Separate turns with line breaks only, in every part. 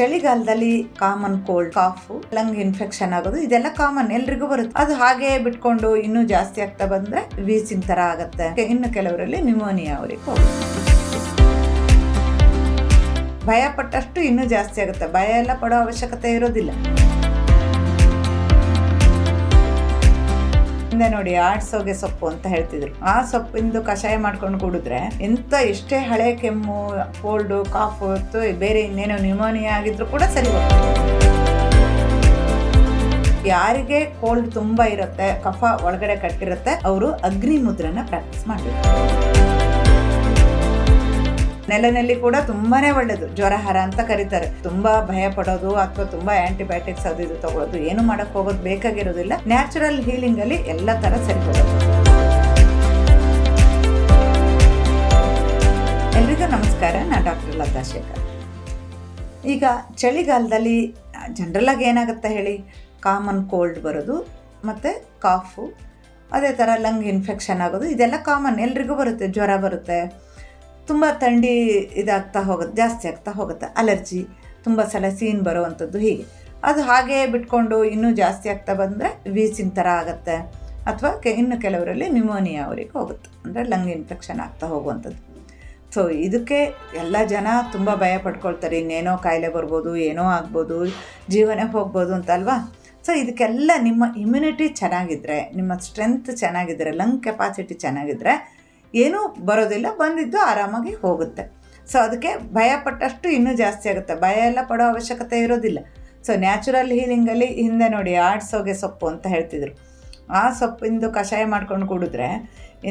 ಚಳಿಗಾಲದಲ್ಲಿ common cold cough lung infection ಆಗೋದು, ಇದೆಲ್ಲ ಕಾಮನ್ ಎಲ್ರಿಗೂ ಬರುತ್ತೆ. ಅದು ಹಾಗೆ ಬಿಟ್ಕೊಂಡು ಇನ್ನೂ ಜಾಸ್ತಿ ಆಗ್ತಾ ಬಂದ್ರೆ ವೀಸಿಂಗ್ ತರ ಆಗತ್ತೆ. ಇನ್ನು ಕೆಲವರಲ್ಲಿ ನ್ಯೂಮೋನಿಯಾ ಅವರಿಗೆ ಭಯ ಪಟ್ಟಷ್ಟು ಇನ್ನೂ ಜಾಸ್ತಿ ಆಗುತ್ತೆ. ಭಯ ಎಲ್ಲ ಪಡೋ ಅವಶ್ಯಕತೆ ಇರೋದಿಲ್ಲ. ಹಿಂದೆ ನೋಡಿ ಆಡ್ಸೋಗೆ ಸೊಪ್ಪು ಅಂತ ಹೇಳ್ತಿದ್ರು. ಆ ಸೊಪ್ಪಿಂದು ಕಷಾಯ ಮಾಡ್ಕೊಂಡು ಕುಡಿದ್ರೆ ಎಂತ ಎಷ್ಟೇ ಹಳೆ ಕೆಮ್ಮು, ಕೋಲ್ಡು, ಕಾಫು ಹೊತ್ತು ಬೇರೆ ಇನ್ನೇನೋ ನ್ಯೂಮೋನಿಯಾ ಆಗಿದ್ರು ಕೂಡ ಸರಿ ಹೋಗ್ತದೆ. ಯಾರಿಗೆ ಕೋಲ್ಡ್ ತುಂಬಾ ಇರುತ್ತೆ, ಕಫ ಒಳಗಡೆ ಕಟ್ಟಿರುತ್ತೆ, ಅವರು ಅಗ್ನಿ ಮುದ್ರನ ಪ್ರಾಕ್ಟೀಸ್ ಮಾಡಬೇಕು. ನೆಲನಲ್ಲಿ ಕೂಡ ತುಂಬಾನೇ ಒಳ್ಳೇದು. ಜ್ವರ, ಹರ ಅಂತ ಕರೀತಾರೆ. ತುಂಬಾ ಭಯ ಪಡೋದು ಅಥವಾ ತುಂಬಾ ಆಂಟಿಬಯೋಟಿಕ್ಸ್ ಅದು ಇದು ತಗೊಳ್ಳೋದು ಏನು ಮಾಡಕ್ ಹೋಗೋದು ಬೇಕಾಗಿರೋದಿಲ್ಲ. ನ್ಯಾಚುರಲ್ ಹೀಲಿಂಗ್ ಅಲ್ಲಿ ಎಲ್ಲ ತರ ಸರಿ ಹೋಗೋದು ಎಲ್ರಿಗೂ ನಮಸ್ಕಾರ. ನಾನು ಡಾಕ್ಟರ್ ಲತಾ ಶೇಖರ್. ಈಗ ಚಳಿಗಾಲದಲ್ಲಿ ಜನರಲ್ ಆಗಿ ಏನಾಗುತ್ತೆ ಹೇಳಿ? ಕಾಮನ್ ಕೋಲ್ಡ್ ಬರೋದು, ಮತ್ತು ಕಾಫು ಅದೇ ಥರ ಲಂಗ್ ಇನ್ಫೆಕ್ಷನ್ ಆಗೋದು, ಇದೆಲ್ಲ ಕಾಮನ್ ಎಲ್ರಿಗೂ ಬರುತ್ತೆ. ಜ್ವರ ಬರುತ್ತೆ. ತುಂಬ ಥಂಡಿ ಇದಾಗ್ತಾ ಹೋಗುತ್ತೆ, ಜಾಸ್ತಿ ಆಗ್ತಾ ಹೋಗುತ್ತೆ. ಅಲರ್ಜಿ, ತುಂಬ ಸಲ ಸೀನ್ ಬರೋವಂಥದ್ದು ಹೀಗೆ. ಅದು ಹಾಗೇ ಬಿಟ್ಕೊಂಡು ಇನ್ನೂ ಜಾಸ್ತಿ ಆಗ್ತಾ ಬಂದರೆ ವೀಸಿನ ಥರ ಆಗುತ್ತೆ. ಅಥವಾ ಕೆ, ಇನ್ನು ಕೆಲವರಲ್ಲಿ ನ್ಯೂಮೋನಿಯಾ ಅವರಿಗೆ ಹೋಗುತ್ತೆ. ಅಂದರೆ ಲಂಗ್ ಇನ್ಫೆಕ್ಷನ್ ಆಗ್ತಾ ಹೋಗುವಂಥದ್ದು. ಸೊ, ಇದಕ್ಕೆ ಎಲ್ಲ ಜನ ತುಂಬ ಭಯ ಪಡ್ಕೊಳ್ತಾರೆ. ಇನ್ನೇನೋ ಕಾಯಿಲೆ ಬರ್ಬೋದು, ಏನೋ ಆಗ್ಬೋದು, ಜೀವನ ಹೋಗ್ಬೋದು ಅಂತ ಅಲ್ವಾ? ಸೊ, ಇದಕ್ಕೆಲ್ಲ ನಿಮ್ಮ ಇಮ್ಯುನಿಟಿ ಚೆನ್ನಾಗಿದ್ದರೆ ನಿಮ್ಮ ಸ್ಟ್ರೆಂತ್ ಚೆನ್ನಾಗಿದ್ದರೆ ಲಂಗ್ ಕೆಪಾಸಿಟಿ ಚೆನ್ನಾಗಿದ್ದರೆ ಏನೂ ಬರೋದಿಲ್ಲ, ಬಂದಿದ್ದು ಆರಾಮಾಗಿ ಹೋಗುತ್ತೆ. ಸೊ ಅದಕ್ಕೆ ಭಯ ಪಟ್ಟಷ್ಟು ಇನ್ನೂ ಜಾಸ್ತಿ ಆಗುತ್ತೆ. ಭಯ ಎಲ್ಲ ಪಡೋ ಅವಶ್ಯಕತೆ ಇರೋದಿಲ್ಲ. ಸೊ ನ್ಯಾಚುರಲ್ ಹೀಲಿಂಗಲ್ಲಿ ಹಿಂದೆ ನೋಡಿ ಆಡ್ಸೋಗೆ ಸೊಪ್ಪು ಅಂತ ಹೇಳ್ತಿದ್ರು. ಆ ಸೊಪ್ಪಿಂದು ಕಷಾಯ ಮಾಡ್ಕೊಂಡು ಕುಡಿದ್ರೆ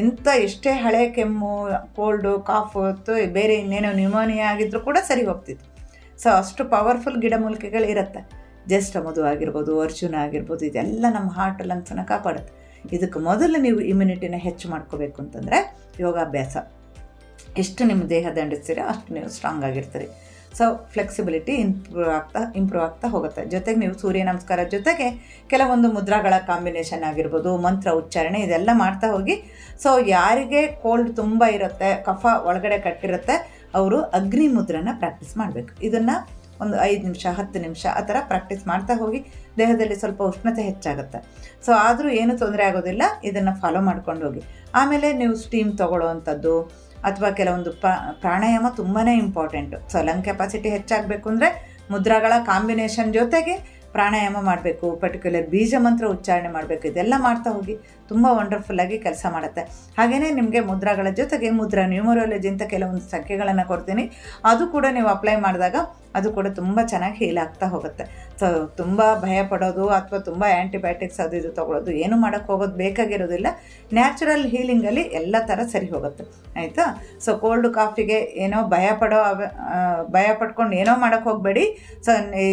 ಎಂಥ ಎಷ್ಟೇ ಹಳೆ ಕೆಮ್ಮು ಕೋಲ್ಡು ಕಾಫು ಹೊತ್ತು, ಬೇರೆ ಇನ್ನೇನೋ ನ್ಯೂಮೋನಿಯಾ ಆಗಿದ್ದರೂ ಕೂಡ ಸರಿ ಹೋಗ್ತಿತ್ತು. ಸೊ ಅಷ್ಟು ಪವರ್ಫುಲ್ ಗಿಡಮೂಲಿಕೆಗಳು ಇರುತ್ತೆ. ಜಸ್ಟ್ ಮಧು ಆಗಿರ್ಬೋದು, ಅರ್ಜುನ ಆಗಿರ್ಬೋದು, ಇದೆಲ್ಲ ನಮ್ಮ ಹಾರ್ಟ್ ಲಂಗ್ಸನ್ನು ಕಾಪಾಡುತ್ತೆ. ಇದಕ್ಕೆ ಮೊದಲು ನೀವು ಇಮ್ಯುನಿಟಿನ ಹೆಚ್ಚು ಮಾಡ್ಕೋಬೇಕು ಅಂತಂದರೆ ಯೋಗಾಭ್ಯಾಸ. ಎಷ್ಟು ನಿಮ್ಮ ದೇಹ ದಂಡಿಸ್ತೀರೋ ಅಷ್ಟು ನೀವು ಸ್ಟ್ರಾಂಗ್ ಆಗಿರ್ತೀರಿ. ಸೊ ಫ್ಲೆಕ್ಸಿಬಿಲಿಟಿ ಇಂಪ್ರೂವ್ ಆಗ್ತಾ ಇಂಪ್ರೂವ್ ಆಗ್ತಾ ಹೋಗುತ್ತೆ. ಜೊತೆಗೆ ನೀವು ಸೂರ್ಯ ನಮಸ್ಕಾರ ಜೊತೆಗೆ ಕೆಲವೊಂದು ಮುದ್ರಾಗಳ ಕಾಂಬಿನೇಷನ್ ಆಗಿರ್ಬೋದು, ಮಂತ್ರ ಉಚ್ಚಾರಣೆ ಇದೆಲ್ಲ ಮಾಡ್ತಾ ಹೋಗಿ ಸೊ ಯಾರಿಗೆ ಕೋಲ್ಡ್ ತುಂಬ ಇರುತ್ತೆ, ಕಫ ಒಳಗಡೆ ಕಟ್ಟಿರುತ್ತೆ, ಅವರು ಅಗ್ನಿ ಮುದ್ರನ ಪ್ರಾಕ್ಟೀಸ್ ಮಾಡಬೇಕು. ಇದನ್ನು ಒಂದು ಐದು ನಿಮಿಷ, ಹತ್ತು ನಿಮಿಷ ಆ ಥರ ಪ್ರಾಕ್ಟೀಸ್ ಮಾಡ್ತಾ ಹೋಗಿ ದೇಹದಲ್ಲಿ ಸ್ವಲ್ಪ ಉಷ್ಣತೆ ಹೆಚ್ಚಾಗುತ್ತೆ. ಸೊ ಆದರೂ ಏನೂ ತೊಂದರೆ ಆಗೋದಿಲ್ಲ, ಇದನ್ನು ಫಾಲೋ ಮಾಡ್ಕೊಂಡು ಹೋಗಿ. ಆಮೇಲೆ ನೀವು ಸ್ಟೀಮ್ ತೊಗೊಳ್ಳೋವಂಥದ್ದು ಅಥವಾ ಕೆಲವೊಂದು ಪ ಪ್ರಾಣಾಯಾಮ ತುಂಬಾ ಇಂಪಾರ್ಟೆಂಟು ಸೊ ಲಂಗ್ ಕೆಪಾಸಿಟಿ ಹೆಚ್ಚಾಗಬೇಕು ಅಂದರೆ ಮುದ್ರಾಗಳ ಕಾಂಬಿನೇಷನ್ ಜೊತೆಗೆ ಪ್ರಾಣಾಯಾಮ ಮಾಡಬೇಕು ಪರ್ಟಿಕ್ಯುಲರ್ ಬೀಜ ಮಂತ್ರ ಉಚ್ಚಾರಣೆ ಮಾಡಬೇಕು, ಇದೆಲ್ಲ ಮಾಡ್ತಾ ಹೋಗಿ ತುಂಬ ವಂಡರ್ಫುಲ್ಲಾಗಿ ಕೆಲಸ ಮಾಡುತ್ತೆ. ಹಾಗೆಯೇ ನಿಮಗೆ ಮುದ್ರಾಗಳ ಜೊತೆಗೆ ಮುದ್ರಾ ನ್ಯೂಮರಾಲಜಿ ಅಂತ ಕೆಲವೊಂದು ಸಂಖ್ಯೆಗಳನ್ನು ಕೊಡ್ತೀನಿ. ಅದು ಕೂಡ ನೀವು ಅಪ್ಲೈ ಮಾಡಿದಾಗ ಅದು ಕೂಡ ತುಂಬ ಚೆನ್ನಾಗಿ ಹೀಲ್ ಆಗ್ತಾ ಹೋಗುತ್ತೆ. ಸೊ ತುಂಬ ಭಯ ಪಡೋದು ಅಥವಾ ತುಂಬ ಆ್ಯಂಟಿಬಯೋಟಿಕ್ಸ್ ಅದು ಇದು ತೊಗೊಳೋದು ಏನು ಮಾಡೋಕ್ಕೆ ಹೋಗೋದು ಬೇಕಾಗಿರೋದಿಲ್ಲ. ನ್ಯಾಚುರಲ್ ಹೀಲಿಂಗಲ್ಲಿ ಎಲ್ಲ ಥರ ಸರಿ ಹೋಗುತ್ತೆ. ಆಯಿತಾ? ಸೊ ಕೋಲ್ಡ್ ಕಾಫಿಗೆ ಏನೋ ಭಯ ಪಡೋ ಭಯ ಪಡ್ಕೊಂಡು ಏನೋ ಮಾಡೋಕ್ಕೆ ಹೋಗಬೇಡಿ. ಸೊ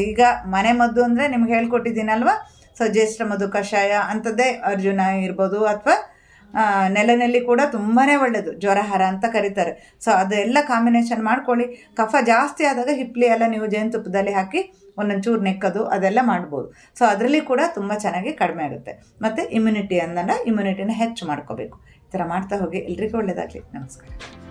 ಈಗ ಮನೆ ಮದ್ದು ಅಂದರೆ ನಿಮ್ಗೆ ಹೇಳ್ಕೊಟ್ಟಿದ್ದೀನಲ್ವ? ಸೊ ಜ್ಯೇಷ್ಠ ಮಧು ಕಷಾಯ ಅಂಥದ್ದೇ ಅರ್ಜುನ ಇರ್ಬೋದು ಅಥವಾ ನೆಲನಲ್ಲಿ ಕೂಡ ತುಂಬಾ ಒಳ್ಳೆಯದು ಜ್ವರ ಹರ ಅಂತ ಕರೀತಾರೆ. ಸೊ ಅದೆಲ್ಲ ಕಾಂಬಿನೇಷನ್ ಮಾಡ್ಕೊಳ್ಳಿ. ಕಫ ಜಾಸ್ತಿ ಆದಾಗ ಹಿಪ್ಲಿ ಎಲ್ಲ ನೀವು ಜೇನುತುಪ್ಪದಲ್ಲಿ ಹಾಕಿ ಒಂದೊಂದು ಚೂರು ನೆಕ್ಕೋದು, ಅದೆಲ್ಲ ಮಾಡ್ಬೋದು. ಸೊ ಅದರಲ್ಲಿ ಕೂಡ ತುಂಬ ಚೆನ್ನಾಗಿ ಕಡಿಮೆ ಆಗುತ್ತೆ. ಮತ್ತು ಇಮ್ಯುನಿಟಿ ಅಂದಾಗ ಇಮ್ಯುನಿಟಿನ ಹೆಚ್ಚು ಮಾಡ್ಕೋಬೇಕು. ಈ ಥರ ಮಾಡ್ತಾ ಹೋಗಿ ಎಲ್ರಿಗೂ ಒಳ್ಳೆಯದಾಗಲಿ ನಮಸ್ಕಾರ.